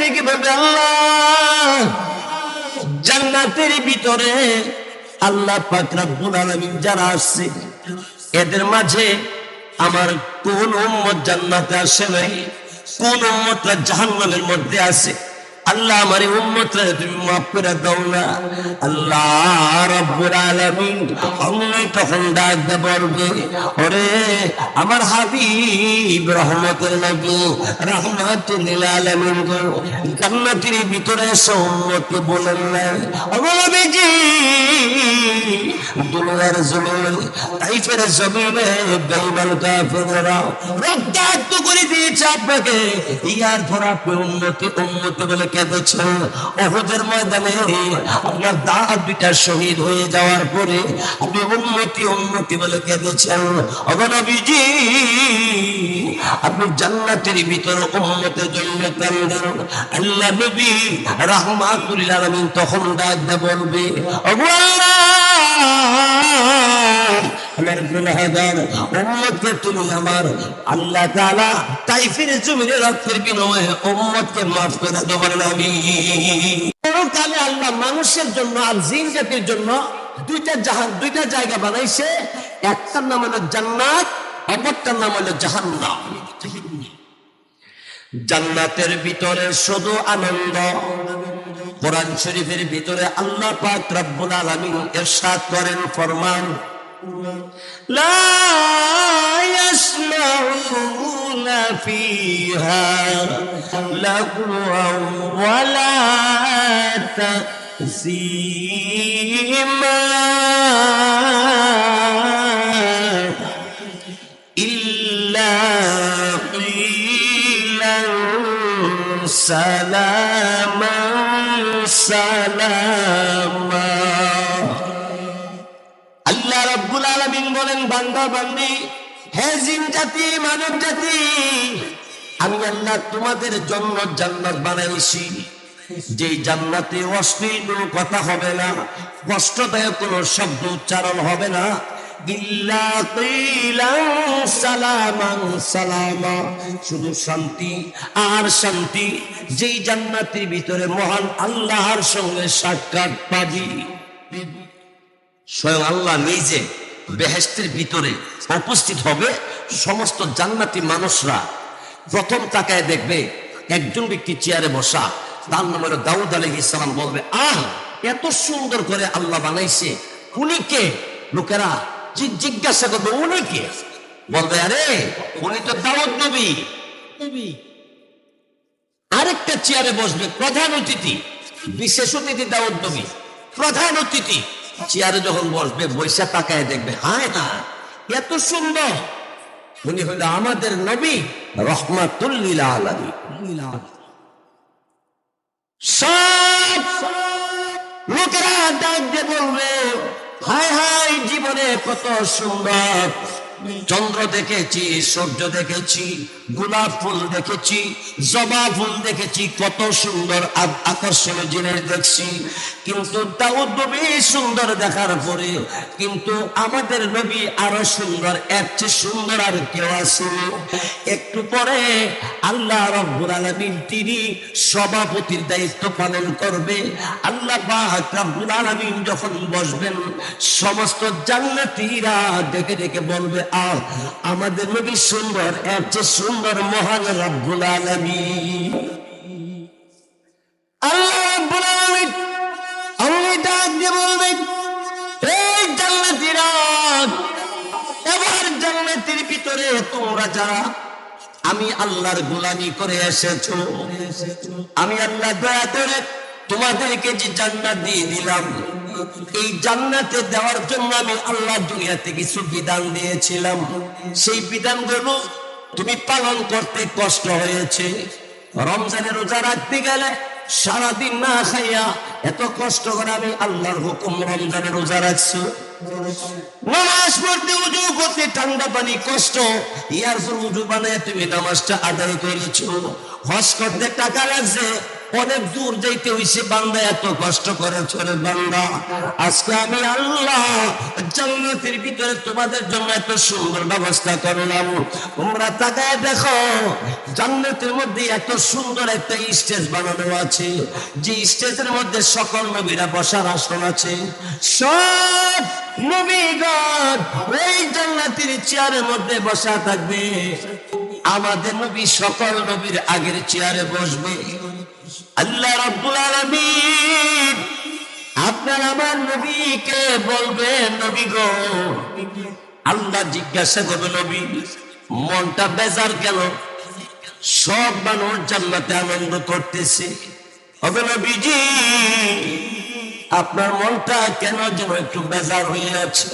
ডেকে বলবে আল্লাহ। জান্নাতের ভিতরে আল্লাহ পাক রব্বুল আলামিন যারা আসছে, এদের মাঝে আমার কোন উম্মত জান্নাতে আসে নাই, কোন উম্মতরা জাহান্নামের মধ্যে আছে। আল্লাহ আমার উম্মতরা তুমি মাফ করে দাও না। আল্লাহ রব্বুল আলামিন আমি তখন ডাক দে বলবে, ওরে আমার হাবিব রহমতের নবী রহমাতুল লিল আলামিন গো, জান্নাতের ভিতরে এসে, উম্মতকে বলেন না। নবীজি, দুনিয়ার জমিনে, তাইফের জমিনে বেঈমান কাফেররা রক্তাক্ত করে দিয়েছে আপনাকে। ইয়ার পর আপনি উন্নতি উন্নতি বলে কেঁদেছেন অহদের ময়দানে আপনার দাঁত দুইটা শহীদ হয়ে যাওয়ার পরে আপনি উন্নতি উন্নতি বলে কেঁদেছেন অগনবীজি আপনি জান্নাতের ভিতরে উন্নতের জন্য কান্দেন আল্লাহ নবী রাহমাতুল আলামিন তখন ডাক বলবে ওগো আল্লাহ আমার উম্মতকে তুমি আমার আল্লাহ রক্তের বিনিময়ে উম্মতকে করে আল্লাহ মানুষের জন্য আর জিন জাতির জন্য দুইটা জাহান দুইটা জায়গা বানাইছে। একটার নাম হলো জান্নাত, অপরটার নাম হলো জাহান্নাম। জান্নাতের ভিতরে শুধু আনন্দ। কোরআন শরীফের ভিতরে আল্লাহ পাক রব্বুল আলামিন ইরশাদ করেন, ফরমান لا يسمعون فيها لغوا ولا تأثيما إلا قيلا سلاما سلاما. বলেন, বান্দা, বান্দি, হে জিন জাতি, মানব জাতি, আমি আল্লাহ তোমাদের জন্য জান্নাত বানাইছি। যে জান্নাতে অশ্লীল কোনো কথা হবে না, কষ্টদায়ক কোনো শব্দ উচ্চারণ হবে না। শুধু শান্তি আর শান্তি। যেই জান্নাতের ভিতরে মহান আল্লাহর সঙ্গে সাক্ষাৎ পাবি। স্বয়ং আল্লাহ নিজে বেহেস্তের ভিতরে উপস্থিত হবে সমস্ত জান্নাতি মানুষরা। প্রথম তাকায় দেখবে একজন ব্যক্তি চেয়ারে বসা তার নাম হলো দাউদ আলী ইসলাম বলবে আহ এত সুন্দর করে আল্লাহ বানাইছে। উনি কে? লোকেরা জিজ্ঞাসা করবে উনি কে? বলবে আরে উনি তো দাউদ নবী। আরেকটা চেয়ারে বসবে প্রধান অতিথি বিশেষ অতিথি দাউদ নবী প্রধান অতিথি। চেয়ারে যখন বসবে বৈশা তাকায় দেখবে, হায় না এত সুন্দর। উনি হইল আমাদের নবী রহমাতুল্লিল আলামী সব লোকেরা ডাক দিয়ে বলবে, হায় হায়, জীবনে কত সুন্দর। চন্দ্র দেখেছি, সূর্য দেখেছি গোলাপ ফুল দেখেছি, জবা ফুল দেখেছি, কত সুন্দর আকর্ষণীয় জিনিস দেখছি। কিন্তু দাউদ নবী সুন্দর দেখার পরে কিন্তু আমাদের নবী আরও সুন্দর, এর চেয়ে সুন্দর আর কেউ আছে। একটু পরে আল্লাহ রব্বুল আলামিন তিনি সভাপতির দায়িত্ব পালন করবে। আল্লাহ রব্বুল আলামিন যখন বসবেন, সমস্ত জান্নাতীরা দেখে দেখে বলবে, আহ, আমাদের নবী সুন্দর, এর চেয়ে সুন্দর মহান রব্বুল আলামিন। আল্লাহ রব্বুল আলামিন আল্লাহ ডাক দিয়ে বলবেন, এই জান্নাতীরা এবার জান্নাতের ভিতরে তোমরা যারা, আমি আল্লাহর গোলামি করে এসেছ। আমি আল্লাহ দয়া করে তোমাদেরকে যে জান্নাত দিয়ে দিলাম, এই জান্নাতে দেওয়ার জন্য আমি আল্লাহ দুনিয়াতে কিছু বিধান দিয়েছিলাম। সেই বিধানগুলো তুমি পালন করতে কষ্ট হয়েছে। রমজানের রোজা রাখতে গেলে সারাদিন না খাইয়া এত কষ্ট করে আমি আল্লাহর হুকুম রমজানের রোজা রাখছো। নামাজ পড়তে উজু করতে ঠান্ডা পানি কষ্ট। ইয়ার উজু বানায় তুমি নামাজটা আদায় করেছ। হজ করতে টাকা লাগছে। অনেক দূর যাইতে হইছে, বান্দা এত কষ্ট করে চলে, বান্দা। আজকে আমি আল্লাহ জান্নাতের ভিতরে তোমাদের জন্য এত সুন্দর ব্যবস্থা করলাম। তোমরা তাকায় দেখো, জান্নাতের মধ্যে এত সুন্দর একটা স্টেজ বানানো আছে। যে স্টেজের মধ্যে সকল নবীরা বসার আসন আছে। সব নবীগণ ওই জান্নাতের চেয়ারের মধ্যে বসা থাকবে। আমাদের নবী সকল নবীর আগের চেয়ারে বসবে। আল্লাহ রাব্বুল আলামিন আপনার আমার নবীকে বলবেন, নবী গো, আল্লাহ জিজ্ঞাসা করবে, নবী, মনটা বেজার কেন? সব মানুষ জান্নাতে আনন্দ করতেছে। হবে নবীজি, আপনার মনটা কেন যেন একটু বেজার হয়ে আছে?